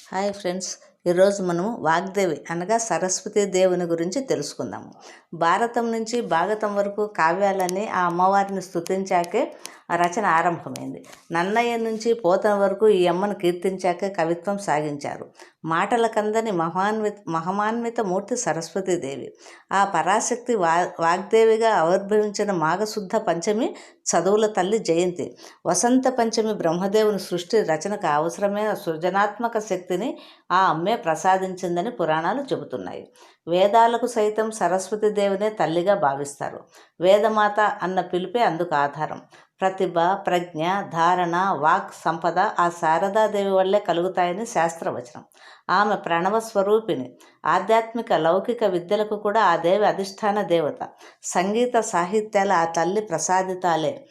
Hi friends ఈరోజు మనము వాగ్దేవి అనగా సరస్వతి దేవుని గురించి తెలుసుకుందాము. భారతం నుంచి భాగతం వరకు కావ్యాలన్నీ ఆ అమ్మవారిని స్థుతించాకే ఆ రచన ఆరంభమైంది. నన్నయ్య నుంచి పోతన వరకు ఈ అమ్మను కీర్తించాకే కవిత్వం సాగించారు. మాటల కందని మహాన్విత మహమాన్విత మూర్తి సరస్వతీదేవి ఆ పరాశక్తి వా వాగ్దేవిగా ఆవిర్భవించిన మాఘశుద్ధ పంచమి చదువుల తల్లి జయంతి. వసంత పంచమి బ్రహ్మదేవుని సృష్టి రచనకు అవసరమైన సృజనాత్మక శక్తిని ఆ అమ్మే ప్రసాదించిందని పురాణాలు చెబుతున్నాయి. వేదాలకు సైతం సరస్వతి దేవినే తల్లిగా భావిస్తారు. వేదమాత అన్న పిలిపే అందుకు ఆధారం. ప్రతిభ ప్రజ్ఞ ధారణ వాక్ సంపద ఆ శారదాదేవి వల్లే కలుగుతాయని శాస్త్రవచనం. ఆమె ప్రణవ స్వరూపిణి. ఆధ్యాత్మిక లౌకిక విద్యలకు కూడా ఆ దేవి అధిష్టాన దేవత. సంగీత సాహిత్యాల ఆ తల్లి ప్రసాదితాలే.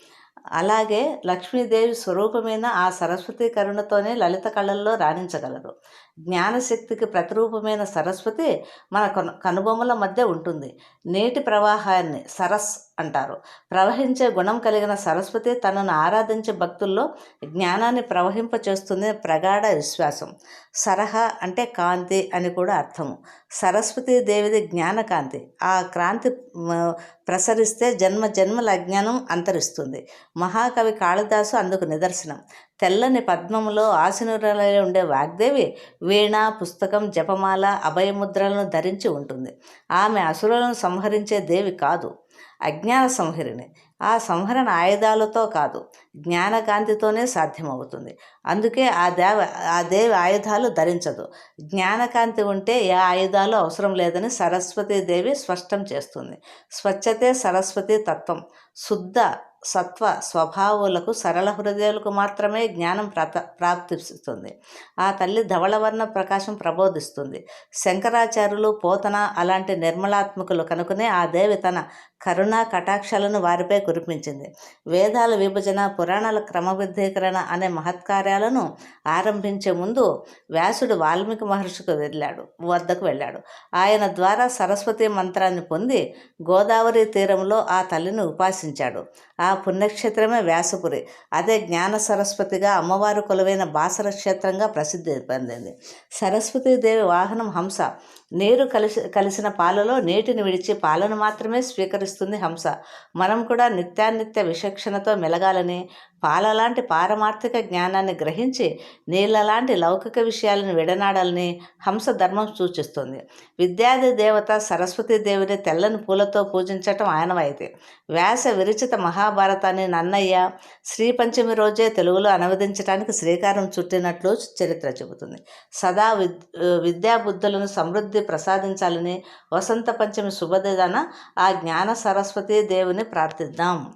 అలాగే లక్ష్మీదేవి స్వరూపమైన ఆ సరస్వతి కరుణతోనే లలిత కళల్లో రాణించగలరు జ్ఞానశక్తికి ప్రతిరూపమైన సరస్వతి మన కను కనుబొమ్మల మధ్య ఉంటుంది. నీటి ప్రవాహాన్ని సరస్ అంటారు. ప్రవహించే గుణం కలిగిన సరస్వతి తనను ఆరాధించే భక్తుల్లో జ్ఞానాన్ని ప్రవహింపచేస్తుంది ప్రగాఢ విశ్వాసం. సరహ అంటే కాంతి అని కూడా అర్థము. సరస్వతీ దేవిది జ్ఞానకాంతి. ఆ క్రాంతి ప్రసరిస్తే జన్మ జన్మల అజ్ఞానం అంతరిస్తుంది. మహాకవి కాళిదాసు అందుకు నిదర్శనం. తెల్లని పద్మములో ఆశనురాలై ఉండే వాగ్దేవి వీణ పుస్తకం జపమాల అభయముద్రలను ధరించి ఉంటుంది. ఆమె అసురులను సంహరించే దేవి కాదు అజ్ఞాన సంహరిణి. ఆ సంహరణ ఆయుధాలతో కాదు జ్ఞానకాంతితోనే సాధ్యమవుతుంది. అందుకే ఆ దేవ ఆ దేవి ఆయుధాలు ధరించదు. జ్ఞానకాంతి ఉంటే ఏ ఆయుధాలు అవసరం లేదని సరస్వతీదేవి స్పష్టం చేస్తుంది. స్వచ్ఛతే సరస్వతి తత్వం. శుద్ధ సత్వ స్వభావులకు సరళ హృదయాలకు మాత్రమే జ్ఞానం ప్రాత ప్రాప్తిస్తుంది. ఆ తల్లి ధవళవర్ణ ప్రకాశం ప్రబోధిస్తుంది. శంకరాచార్యులు పోతన అలాంటి నిర్మలాత్మకులు కనుకనే ఆ దేవి తన కరుణా కటాక్షాలను వారిపై కురిపించింది. వేదాల విభజన పురాణాల క్రమబద్ధీకరణ అనే మహత్కార్యాలను ఆరంభించే ముందు వ్యాసుడు వాల్మీకి మహర్షికి వెళ్ళాడు వద్దకు వెళ్ళాడు. ఆయన ద్వారా సరస్వతి మంత్రాన్ని పొంది గోదావరి తీరంలో ఆ తల్లిని ఉపాసించాడు. ఆ పుణ్యక్షేత్రమే వ్యాసపురి. అదే జ్ఞాన సరస్వతిగా అమ్మవారు కొలువైన బాసర క్షేత్రంగా ప్రసిద్ధి పొందింది. సరస్వతీదేవి వాహనం హంస. నీరు కలిసి కలిసిన పాలలో నీటిని విడిచి పాలను మాత్రమే స్వీకరిస్తుంది హంస. మనం కూడా నిత్యానిత్య విచక్షణతో మెలగాలని పాలలాంటి పారమార్థిక జ్ఞానాన్ని గ్రహించి నీళ్ళలాంటి లౌకిక విషయాలను విడనాడాలని హంస ధర్మం సూచిస్తుంది. విద్యాది దేవత సరస్వతీ దేవిని తెల్లని పూలతో పూజించటం ఆయనవైతే వ్యాస విరచిత మహాభారతాన్ని నన్నయ్య శ్రీ పంచమి రోజే తెలుగులో అనువదించడానికి శ్రీకారం చుట్టినట్లు చరిత్ర చెబుతుంది. సదా విద్ విద్యాబుద్ధులను సమృద్ధి ప్రసాదించాలని వసంత పంచమి శుభదిన ఆ జ్ఞాన సరస్వతి దేవుని ప్రార్థిద్దాం.